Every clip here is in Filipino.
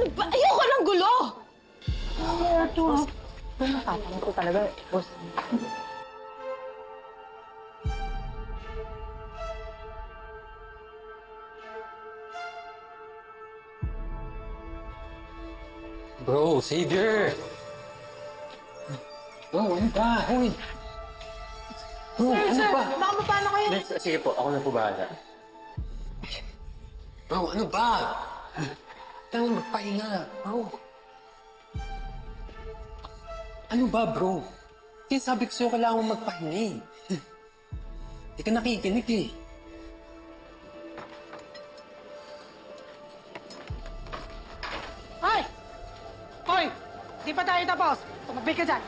Ba? Ayoko ng gulo! Nakakatawa ko talaga, boss. Bro, savior! Bro, ano ba? Hoy! Bro, ano ba? Baka pa paano kayo? Next, sige po, ako na po bahala. Bro, ano ba? Kailangan magpahinga, bro. Ano ba, bro? Kaya sabi ko sa'yo, kailangan mo magpahinga eh. Hindi ka nakikinig eh. Hoy! Hoy! Di pa tayo tapos. Tumagpig ka dyan.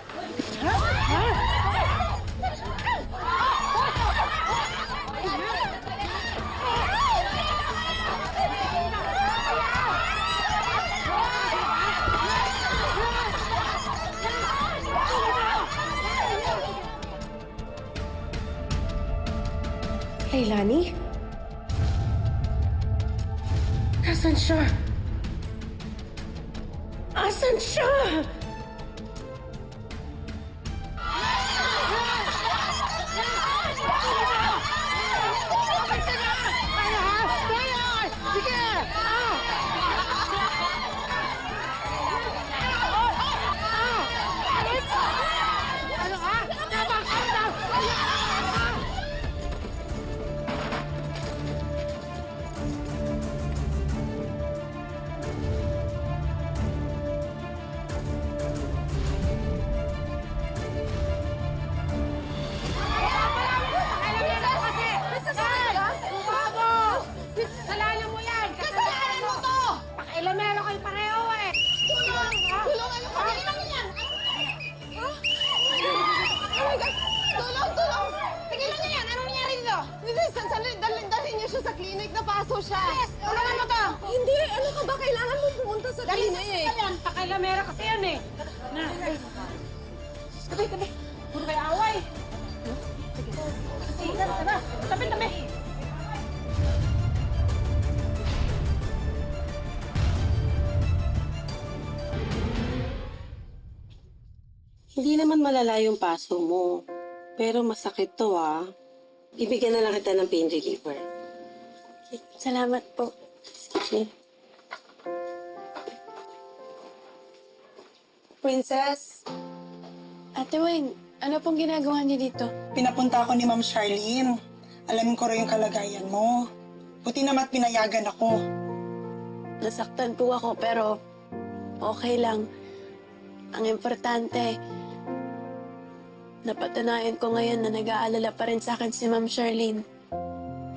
Leilani? Nasaan siya? Asan siya? Sige! Sa clinic. Napaso siya. Yes! Tulungan mo to! Hindi, ano ka ba? Kailangan mo pumunta sa Dali sa clinic. eh. hospital yan! Pakailamero kasi yan eh! Na! Tabi! Tabi! Puro kayo away! Sige, tara! tara. Tabi! Tabi! Hindi naman malala yung paso mo. Pero masakit to ah. Ibigyan na lang kita ng pain reliever. Salamat po. Sige. Princess, Ate Wayne, ano pong ginagawa niyo dito? pinapunta ako ni Ma'am Charlene. Alamin ko rin yung kalagayan mo. Buti naman pinayagan ako. Nasaktan po ako pero okay lang. Ang importante, napatunayan ko ngayon na nag-aalala pa rin sa akin si Ma'am Charlene.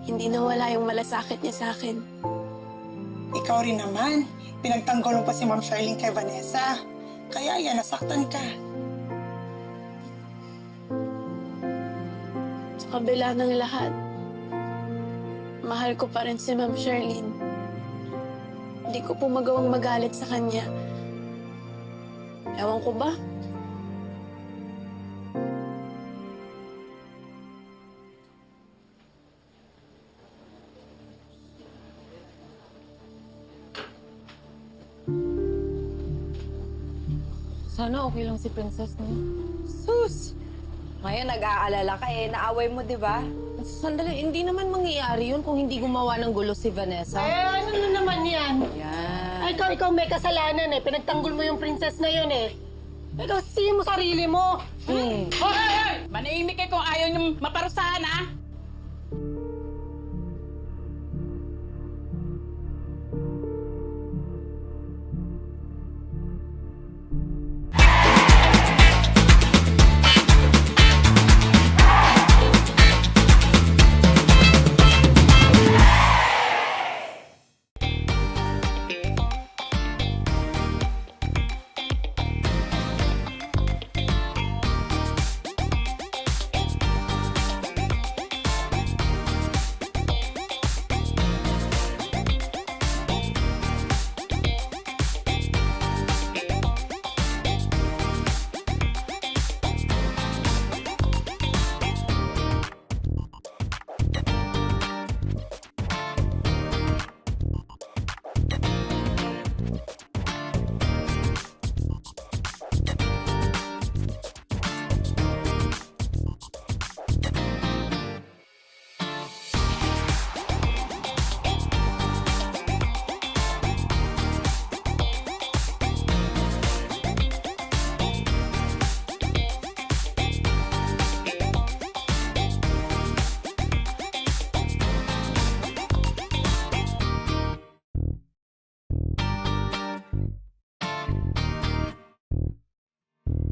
Hindi nawala yung malasakit niya sa akin. Ikaw rin naman. Pinagtanggol mo pa si Ma'am Charlene kay Vanessa. Kaya yan, nasaktan ka. Sa kabila ng lahat, mahal ko pa rin si Ma'am Charlene. Hindi ko po magawang magalit sa kanya. Ewan ko ba? Sana okay lang si Princess, no? Sus! Ngayon, nag-aalala ka eh. Naaway mo, di ba? Sandali, hindi naman mangyayari yun kung hindi gumawa ng gulo si Vanessa. Eh, ano na naman yan? Yan. Ay, ikaw, ikaw may kasalanan eh. Pinagtanggol mo yung princess na yun eh. Ikaw, siya mo sarili mo. Hmm. Hoy, hoy, hoy! Manahimik kayo kung ayaw niyong maparusahan, ha?